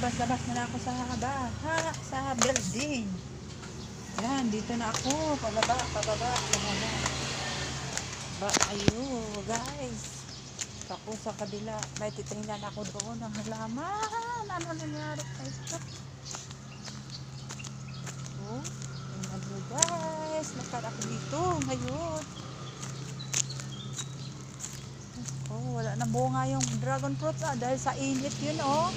labas-labas na ako sa baha, sa building. Yan, dito na ako. Pababa, pababa, pababa. Ba, ayo, guys. Ako sa kabila. May titingnan ako doon ng halaman. Ano nangyari ito? Oh, mo guys. Lakad ako dito ngayon. Oh, wala na bunga yung dragon fruits ah, dahil sa init yun oh.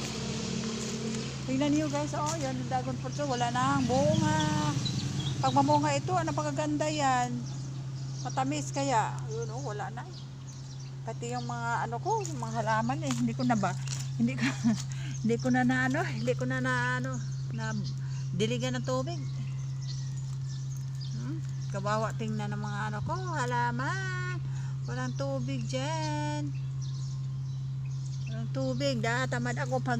Tingnan niyo guys, oh, yan yung dragon fruits oh, wala na ang bunga. Pag mamunga ito, ano pagkaganda yan? Matamis kaya, yun oh, wala na. Pati yung mga ano ko, mga halaman eh, hindi ko na ba, hindi ko, hindi ko na na ano, hindi ko na na ano, na diligan ng tubig. Hmm? Kawawa tingnan ng mga ano ko, halaman. Walang tubig dyan. Walang tubig. Dahil tamad ako pag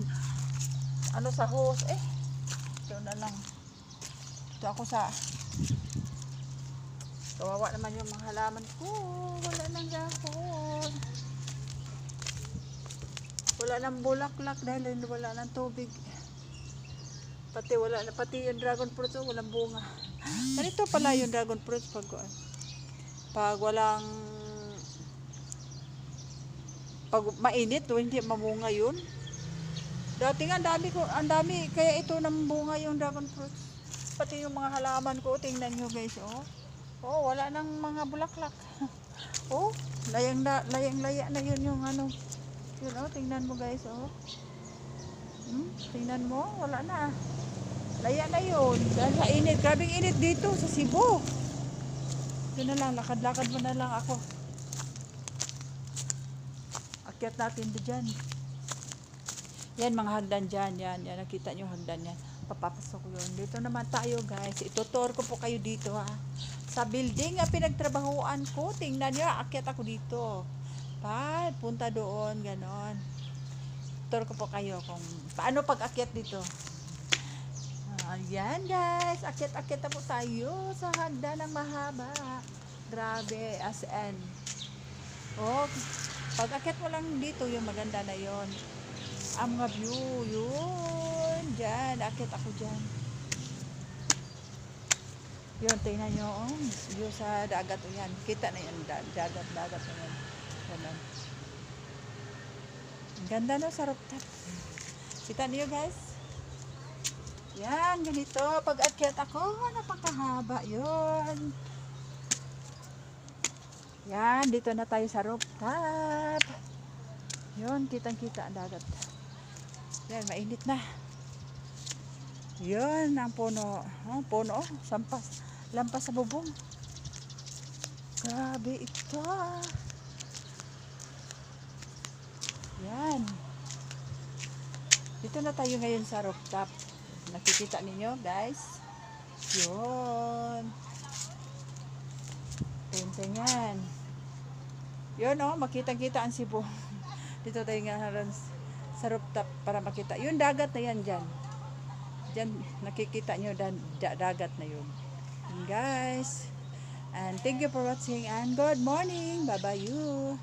ano sa hose. Eh, ito na lang. Ito ako sa kawawa naman yung mga halaman ko. Wala nang dahon. Wala nang bulaklak dahil wala nang tubig. Pati wala na pati yung dragon fruit oh, walang bunga. Ganito pala yung dragon fruit pag pag walang pag mainit hindi mamunga yun. Dati nga dami ko, ang dami kaya ito nang bunga yung dragon fruit. Pati yung mga halaman ko, tingnan nyo guys, oh. Oh, wala nang mga bulaklak. oh, layang layang laya na yun yung ano. Yun oh, tingnan mo guys, oh. Hmm, tingnan mo, wala na. Laya na yun. Dahil sa init, grabing init dito sa Cebu. Yun na lang, lakad-lakad mo na lang ako. Akyat natin di dyan. Yan, mga hagdan dyan. Yan, yan. Nakita nyo hagdan yan. Papapasok yun. Dito naman tayo, guys. Itutor ko po kayo dito, ha. Sa building na pinagtrabahuan ko, tingnan nyo, akyat ako dito. Pa, punta doon, ganon. Tutor ko po kayo kung paano pag akyat dito. Ayan, guys. Akyat-akyat na po tayo sa hagdan ng mahaba. Grabe, as in. Oh, pag akyat mo lang dito, yung maganda na yon. Ang mga view, yun. Diyan, akyat ako dyan. Yun, tingnan nyo, oh, view sa dagat o yan. Kita na da- dagat, dagat na yan. Ganun. Ganda no, sa rooftop. Kita niyo guys? Yan, ganito. Pag akyat ako, napakahaba yun. Yan, dito na tayo sa rooftop. Yun, kitang-kita ang dagat. Yan, mainit na. Yun, ang puno. Oh, puno, oh, sampas. Lampas sa bubong. Grabe ito. ah. Yan. Dito na tayo ngayon sa rooftop. Nakikita ninyo, guys. Yun. Tingnan yan. Yun, oh, makita-kita ang Cebu. Dito tayo nga haran sa rooftop para makita. Yung dagat na yan dyan. Dyan, nakikita nyo dan, da, dagat na yun. And guys, and thank you for watching and good morning. Bye-bye you.